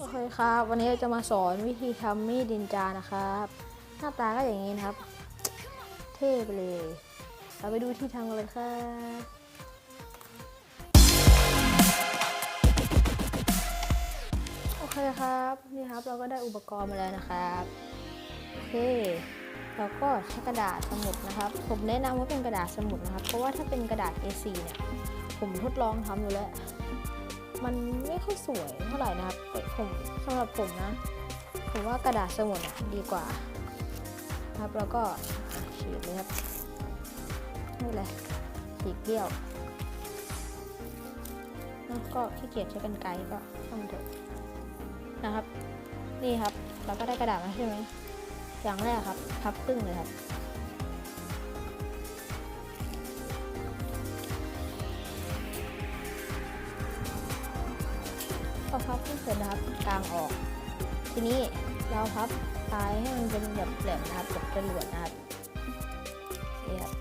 โอเคครับ วันนี้เราจะมาสอนวิธีทำมีดดินจานะครับ หน้าตาก็อย่างนี้นะครับ เท่ไปเลย เราไปดูที่ทำกันเลยครับโอเคครับนี่ครับเราก็ได้อุปกรณ์มาแล้วนะครับโอเคเราก็ใช้กระดาษสมุดนะครับ ผมแนะนำว่าเป็นกระดาษสมุดนะครับ เพราะว่าถ้าเป็นกระดาษ A4 เนี่ยผมทดลองทำดูแล้ว มันไม่ค่อยสวยเท่าไหร่นะครับผมสำหรับผมนะผมว่ากระดาษสมุดดีกว่า ครับแล้วก็ฉีกเลยครับนี่เลยฉีกเบี้ยวแล้วก็ขี้เกียจใช้กันไกรก็ช่างเถอะนะครับ นี่ครับเราก็ได้กระดาษมาใช่ไหมอย่างแรกครับพับครึ่งเลยครับ พอพับขึ้นเสร็จนะครับกลางออก ทีนี้เราพับปลายให้มันเป็นแบบแหลมนะครับแบบจรวดนะครับนี่ครับ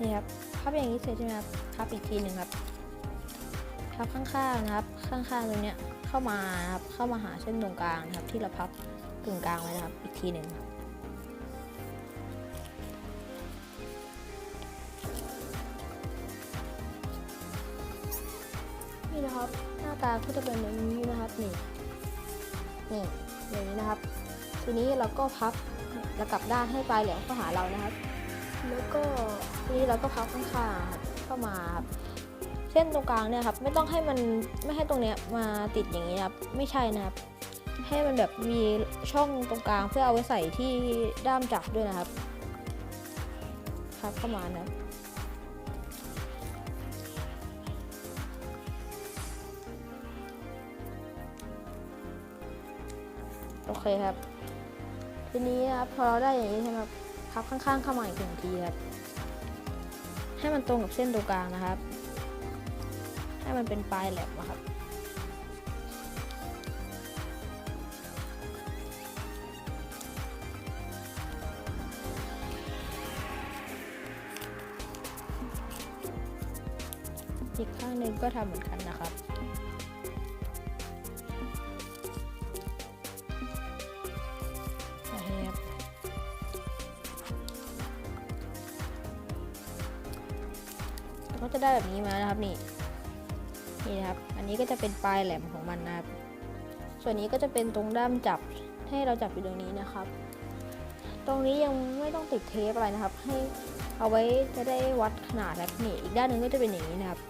นี่ครับพับอย่างนี้เสร็จใช่ไหมครับพับอีกทีหนึ่งครับพับข้างๆนะครับ ข้างๆตรงเนี้ยเข้ามานะครับเข้ามาหาเส้นตรงกลางนะครับ ที่เราพับกึ่งกลางไว้นะครับ อีกทีหนึ่งนี่ ก็จะเป็นอย่างนี้นะครับนี่นี่อย่างนี้นะครับ ทีนี้เราก็พับแล้วกลับด้านให้ปลายแหลมเข้าหาเรานะครับ แล้วก็ทีนี้เราก็พับข้างๆครับเข้ามาครับเส้นตรงกลางเนี่ยครับไม่ต้องให้มันไม่ให้ตรงเนี้ยมาติดอย่างนี้นครับไม่ใช่นะครับ ให้มันแบบมีช่องตรงกลางเพื่อเอาไว้ใส่ที่ด้ามจับด้วยนะครับพับเข้ามานะ เคครับ ทีนี้ครับพอเราได้อย่างนี้ใช่ไหมครับพับข้างๆเข้ามาอีกหนึ่งทีครับ ให้มันตรงกับเส้นตรงกลางนะครับ ให้มันเป็นปลายแหลมนะครับอีกข้างหนึ่งก็ทำเหมือนกันนะ นะครับนี่นี่นะครับ อันนี้ก็จะเป็นปลายแหลมของมันนะครับ ส่วนนี้ก็จะเป็นตรงด้ามจับให้เราจับอยู่ตรงนี้นะครับ ตรงนี้ยังไม่ต้องติดเทปอะไรนะครับ ให้เอาไว้จะได้วัดขนาดแบบนี่อีกด้านหนึ่งก็จะเป็นอย่างนี้นะครับ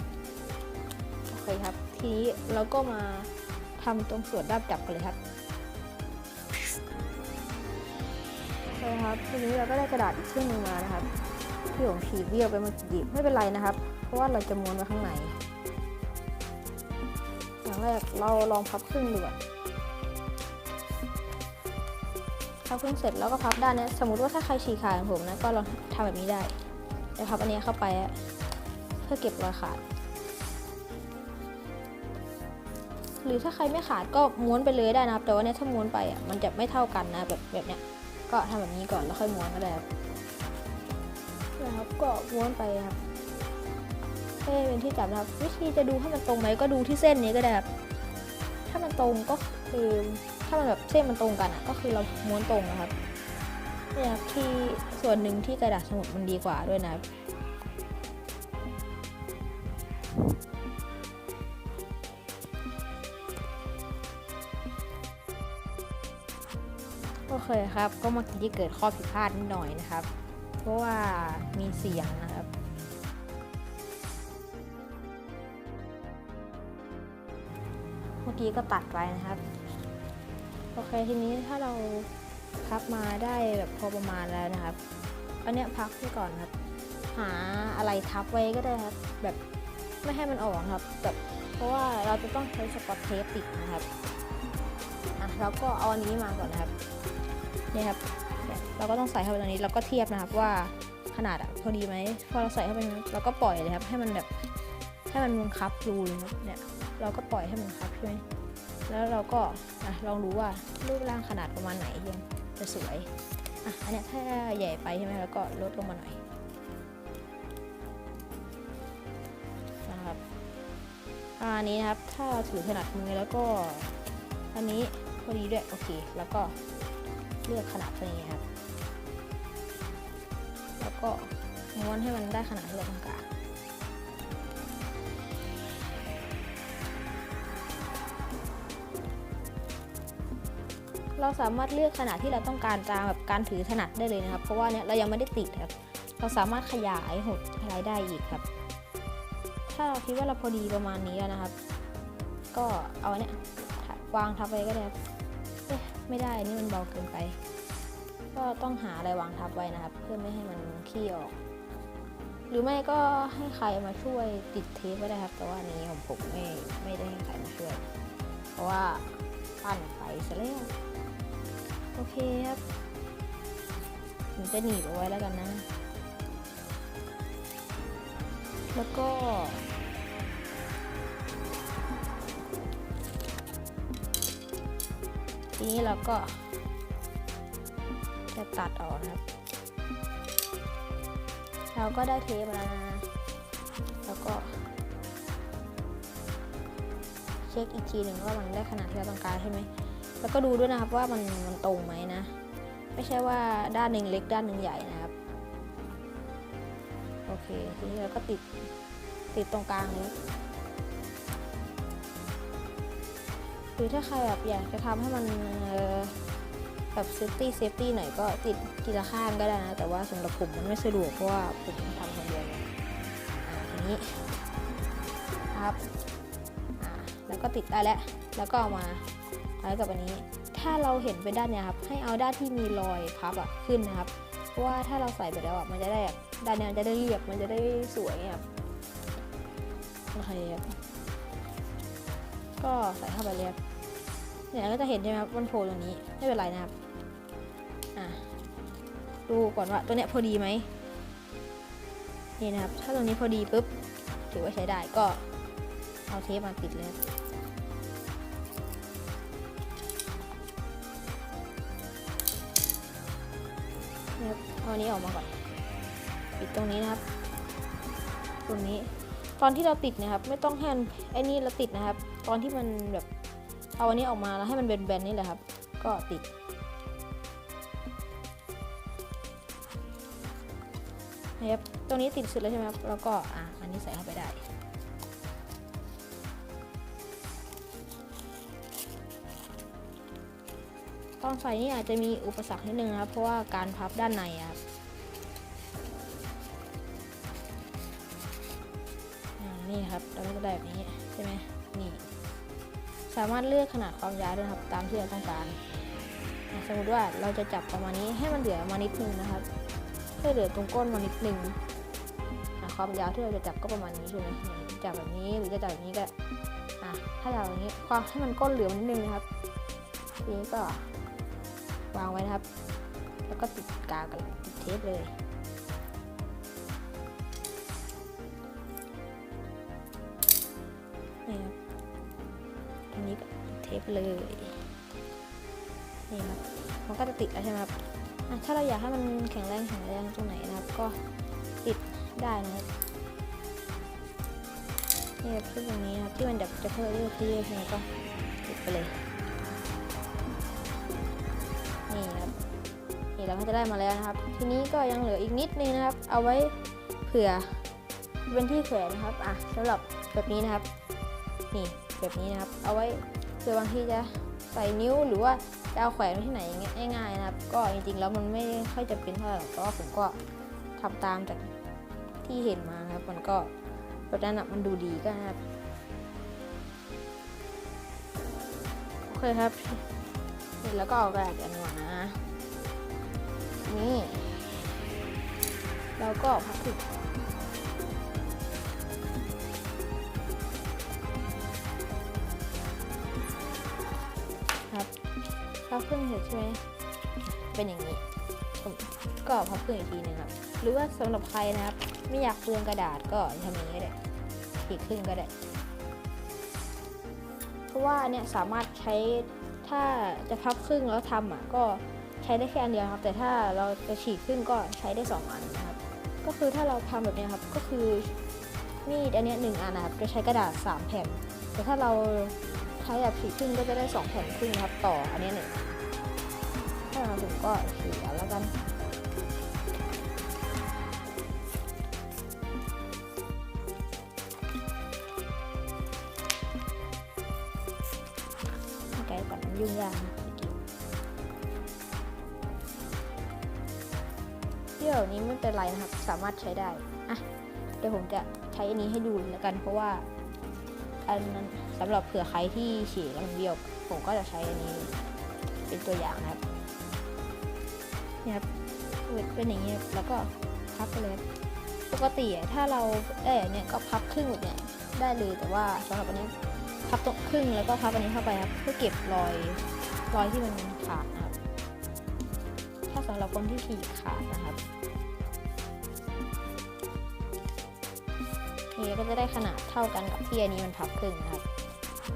โอเคครับ ทีนี้เราก็มาทำตรงส่วนด้ามจับกันเลยครับใช่ครับ ทีนี้เราก็ได้กระดาษอีกครึ่งหนึงมานะครับ ที่ผมฉีกเบี้ยวไปเมื่อกี้ไม่เป็นไรนะครับ เพราะว่าเราจะม้วนไว้ข้างในอย่างแรกเราลองพับครึ่งดูก่อนพับครึ่งเสร็จแล้วก็พับด้านเนี้ยสมมติว่าถ้าใครฉีกขาดองผมนะก็ลองทำแบบนี้ได้แต่พับอันเนี้ยเข้าไปอะเพื่อเก็บรอยขาด หรือถ้าใครไม่ขาดก็ม้วนไปเลยได้นะครับ แต่ว่าเนี้ยถ้าม้วนไปอะมันจะไม่เท่ากันนะแบบแบบเนี้ยก็ทำแบบนี้ก่อนแล้วค่อยม้วนก็ได้ครับ นะครับ ก็ม้วนไปครับให้เป็นที่จับนะครับ วิธีจะดูให้มันตรงไหมก็ดูที่เส้นนี้ก็ได้ครับถ้ามันตรงก็คือถ้ามันแบบเส้นมันตรงกันอะ ก็คือเราม้วนตรงนะครับเนี่ยครับที่ส่วนหนึ่งที่กระดาษสมุดมันดีกว่าด้วยนะครับโอเคครับ ก็เมื่อกี้เกิดข้อผิดพลาดนิดหน่อยนะครับ ราะว่ามีเสียงนะครับเมื่อกี้ก็ตัดไว้นะครับโอเคทีนี้ถ้าเราพับมาได้แบบพอประมาณแล้วนะครับอันเนี้ยพักไว้ก่อนครับ หาอะไรทับไว้ก็ได้ครับ แบบไม่ให้มันออกนะครับแบบเพราะว่าเราจะต้องใช้สกอตเทปติดนะครับอะเราก็เอาอันนี้มาก่อนนะครับนี่ครับ เราก็ต้องใส่เข้าไปตรงนี้แล้วก็เทียบนะครับว่าขนาดอะพอดีไหมพอเราใส่เข้าไปนั้นเราก็ปล่อยเลยครับ ให้มันแบบให้มันบังคับรูเลยครับเนี่ยเราก็ปล่อยให้มันคับใช่ไหมแล้วเราก็อะลองดูว่ารูปร่างขนาดประมาณไหนยังจะสวยอะอันเนี้ยถ้าใหญ่ไปใช่ไหมแล้วก็ลดลงมาหน่อยนะครับอันนี้นะครับถ้าเราถือถนัดมือแล้วก็อันนี้พอดีด้วยโอเคแล้วก็ เลือกขนาดตัวนี้ครับ แล้วก็ม้วนให้มันได้ขนาดที่เราต้องการเราสามารถเลือกขนาดที่เราต้องการตามแบบการถือถนัดได้เลยนะครับ เพราะว่าเนี่ยเรายังไม่ได้ติดครับ เราสามารถขยายหดอะไรได้อีกครับ ถ้าเราคิดว่าเราพอดีประมาณนี้แล้วนะครับ ก็เอาเนี่ย วางทับไปก็ได้ครับ ไม่ได้นี่มันเบาเกินไป ก็ต้องหาอะไรวางทับไว้นะครับ เพื่อไม่ให้มันขี้ออก หรือไม่ก็ให้ใครมาช่วยติดเทปก็ได้ครับ แต่ว่าอันนี้ของผมไม่ไม่ได้ให้ใครมาช่วย เพราะว่าปั้นไปซะแล้วโอเคครับผมจะหนีบเอาไว้แล้วกันนะ แล้วก็ นี้เราก็ จะตัดออกนะครับ เราก็ได้เทปมาแล้วก็ เช็คอีกทีหนึ่งว่ามันได้ขนาดที่เราต้องการใช่ไหมแล้วก็ดูด้วยนะครับว่ามันมันตรงไหมนะ ไม่ใช่ว่าด้านหนึ่งเล็กด้านหนึ่งใหญ่นะครับ โอเค ทีนี้เราก็ติดติดตรงกลางนี้ หรือถ้าใครแบบอยากจะทำให้มันแบบเซฟตี้เซฟตี้หน่อยก็ติดทีละข้างก็ได้นะ แต่ว่าสำหรับผมมันไม่สะดวกเพราะว่าผมทำคนเดียวอ่าทีนี้ครับแล้วก็ติดได้แล้ว แล้วก็เอามาไว้กับอันนี้ ถ้าเราเห็นเป็นด้านเนี้ยครับ ให้เอาด้านที่มีรอยพับอะขึ้นนะครับ เพราะว่าถ้าเราใส่ไปแล้วอะมันจะได้แบบด้านเนี้ยมันจะได้เรียบ มันจะได้สวยครับโอเคครับ ก็ใส่เข้าไปเลยครับเนี่ยก็จะเห็นใช่ไหมครับมันโผล่ตรงนี้ไม่เป็นไรนะครับอะดูก่อนว่าตัวเนี้ยพอดีไหมนี่นะครับ ถ้าตรงนี้พอดีปุ๊บถือว่าใช้ได้ก็เอาเทปมาปิดเลยเนี่ยครับเอาอันนี้ออกมาก่อนปิดตรงนี้นะครับ ตรงนี้ตอนที่เราติดนะครับ ไม่ต้องให้มันไอ้นี่เราติดนะครับ ตอนที่มันแบบเอาอันนี้ออกมาแล้วให้มันแบนๆนี่แหละครับ ก็ติด นะครับ ตรงนี้ติดสุดแล้วใช่ไหมครับ แล้วก็อะอันนี้ใส่เข้าไปได้ตอนใส่นี่อาจจะมีอุปสรรคนิดนึงครับ เพราะว่าการพับด้านในครับามารถเลือกขนาดความยาวได้ครับตามที่เราต้องการ สมมติว่าเราจะจับประมาณนี้ให้มันเหลือมานิดนึงนะครับให้เหลือตรงก้นมานิดนึงความยาวที่เราจะจับก็ประมาณนี้ใช่ไหมจับแบบนี้หรือจะจับแบบนี้ก็อะถ้าจับแบบนี้ความให้มันก้นเหลือมานิดนึงนะครับทีนี้ก็วางไว้นะครับ แล้วก็ติดกาวกับติดเทปเลย เลยนี่ครับมันก็จะติดแล้วใช่ไหมครับอะถ้าเราอยากให้มันแข็งแรงแข็งแรงตรงไหนนะครับ ก็ติดได้นะครับนี่ครับขึ้นตรงนี้นะครับที่มันแบบจะเพิ่มเรื่อยๆใช่ไหมก็ติดไปเลยนี่ครับนี่เราก็จะได้มาแล้วนะครับ ทีนี้ก็ยังเหลืออีกนิดนึงนะครับ เอาไว้เผื่อเป็นที่แขวนนะครับอะสำหรับแบบนี้นะครับ นี่แบบนี้นะครับ เอาไว้ คือบางทีจะใส่นิ้วหรือว่าจะเอาแขวนไว้ที่ไหนอย่างเงี้ยง่ายๆนะครับ ก็จริงๆแล้วมันไม่ค่อยจะเป็นเท่าไหร่กเพราะว่าผมก็ทำตามจากที่เห็นมาครับ มันก็แบบนั้นะมันดูดีก็นะครับโอเคครับเสร็จแล้วก็เอากระดาษอันนี้นนะนี่เราก็พับถึง พับครึ่งเสร็จใช่ไหมเป็นอย่างนี้ก็พับครึ่งอีกทีหนึงครับ หรือว่าสำหรับใครนะครับ ไม่อยากเปลืองกระดาษก็ทำอย่างนี้ก็ได้อีกครึ่งก็ได้ เพราะว่าเนี่ยสามารถใช้ถ้าจะพับครึ่งแล้วทำอะก็ใช้ได้แค่อันเดียวครับ แต่ถ้าเราจะฉีกครึ่งก็ใช้ได้สองอันนะครับ ก็คือถ้าเราทำแบบนี้ครับก็คือมีดอันเนี้ยหนึ่งอันนะครับจะใช้กระดาษสามแผ่น แต่ถ้าเรา ใช้แบบสี่ครึ่งก็จะได้สองแผ่นครึ่งนครับต่ออันนี้หนึ่งถ้าเราผมก็สี่อันแล้วกันไกลก่อนมันยุ่งยากนะเที่ยวนี้ไม่เป็นไรนะครับ สามารถใช้ได้อะเดี๋ยวผมจะใช้อันนี้ให้ดูแล้วกันเพราะว่า อันนั้นสำหรับเผื่อใครที่ฉี่แล้วมันเบี้ยว ผมก็จะใช้อันนี้เป็นตัวอย่างนะครับเนี่ยครับเป็นอย่างนี้แล้วก็พับไปเลยครับปกติถ้าเราได้อันเนี่ยก็พับครึ่งแบบเนี้ยได้เลยแต่ว่าสำหรับอันนี้พับตรงครึ่งแล้วก็พับอันนี้เข้าไปครับเพื่อเก็บรอยรอยที่มันขาดนะครับ ถ้าสำหรับคนที่ฉีกขาดนะครับ นี่ก็จะได้ขนาดเท่ากันกับที่อันนี้มันพับครึ่งนะครับ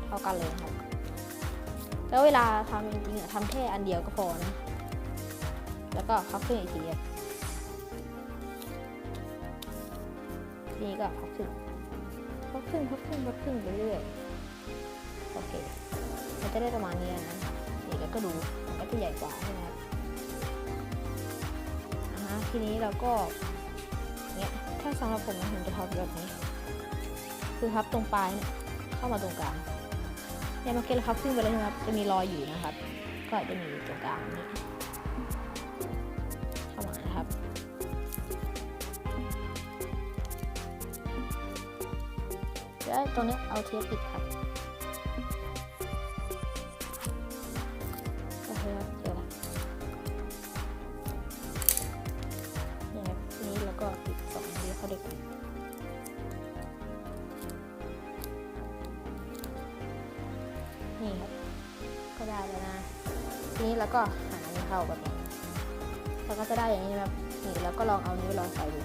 เท่ากันเลยครับ แล้วเวลาทำจริงๆอะทำแค่อันเดียวก็พอนะ แล้วก็พับครึ่งอีกทีนี้ก็พับครึ่งพับครึ่งพับครึ่งพับครึ่งไปเรื่อยๆโอเคมันจะได้ประมาณนี้นะนี่แล้วก็ดูมันก็จะใหญ่กว่าใช่ไหมครับอ่าฮะทีนี้เราก็เนี่ยถ้าสำหรับผมนะผมจะทำแบบนี้ คือพับตรงปลายเนี่ยเข้ามาตรงกลางเนี่ยเมื่อกี้เราพับขึ้นไปแล้วนะครับ จะมีรอยอยู่นะครับ ก็จะมีตรงกลางนี้เข้ามานะครับแล้วตรงนี้เอาเทปปิดครับ แล้วนะ ทีนี้เราก็หาอันนี้เข้าแบบนี้เราก็จะได้อย่างนี้นะครับนี่แล้วก็ลองเอานิ้วลองใส่ดู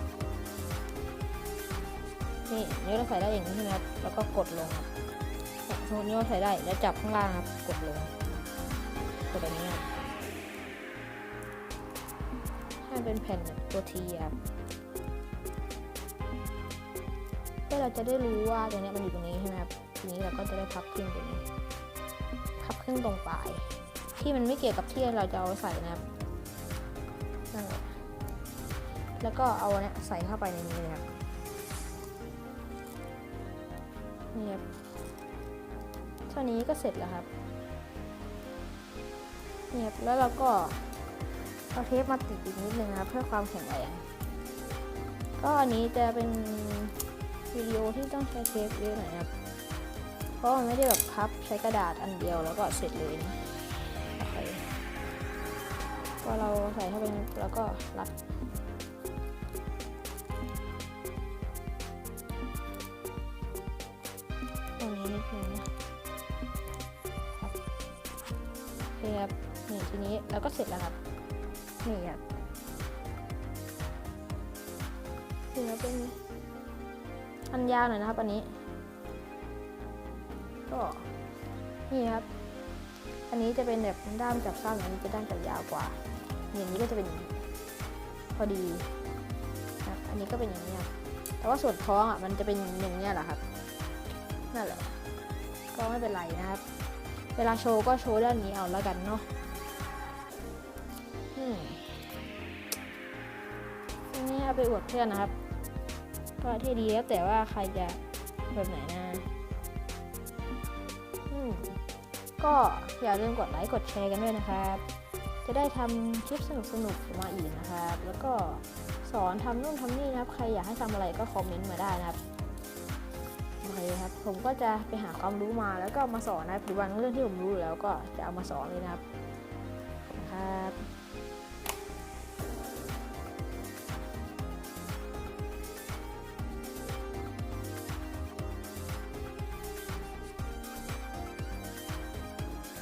นี่นิ้วเราใส่ได้อย่างนี้ใช่ไหมครับแล้วก็กดลงครับสมมตินิ้วเราใส่ได้แล้วจับข้างล่างครับกดลงกดแบบนี้ครับให้เป็นแผ่นตัวทีครับเพื่อเราจะได้รู้ว่าตรงนี้มันอยู่ตรงนี้ใช่ไหมครับทีนี้เราก็จะได้พับครึ่งตรงนี้ พับครึ่งตรงปลาย ที่มันไม่เกี่ยวกับที่เราจะเอาใส่นะครับนั่นแหละแล้วก็เอาเนี้ยใส่เข้าไปในนี้เลยครับนี่ครับเท่านี้ก็เสร็จแล้วครับนี่ครับแล้วเราก็เอาเทปมาติดอีกนิดนึงนะครับ เพื่อความแข็งแรงก็อันนี้จะเป็นวิดีโอที่ต้องใช้เทปเยอะหน่อยนะครับ ราะมันไม่ได้แบบพับใช้กระดาษอันเดียวแล้วก็เสร็จเลยนะโอเคก็เราใส่เข้าไปแล้วก็รัดตรงนี้นิดนึงนะครับโอเคครับนี่ทีนี้เราก็เสร็จแล้วครับนี่ครับนี่ครับเป็นอันยาวหน่อยนะครับอันนี้ นี่ครับ อันนี้จะเป็นแบบด้ามจับสั้นอันนี้จะด้ามจับยาวกว่าอย่างนี้ก็จะเป็นพอดีครับอันนี้ก็เป็นอย่างนี้ครับแต่ว่าส่วนท้องอะมันจะเป็นอย่างนี้แหละครับนั่นแหละก็ไม่เป็นไรนะครับ เวลาโชว์ก็โชว์ด้านนี้เอาแล้วกันเนาะอืมอันนี้เอาไปอวดเพื่อนนะครับ ก็เท่ดีแล้วแต่ว่าใครจะแบบไหนนะ ก็อย่าลืมกดไลค์กดแชร์กันด้วยนะครับ จะได้ทำคลิปสนุกๆมาอีกนะครับ แล้วก็สอนทำนู่นทำนี่นะครับ ใครอยากให้ทำอะไรก็คอมเมนต์มาได้นะครับโอเคครับ ผมก็จะไปหาความรู้มาแล้วก็มาสอนนะครับหรือบางเรื่องที่ผมรู้แล้วก็จะเอามาสอนเลยนะครับขอบคุณครับ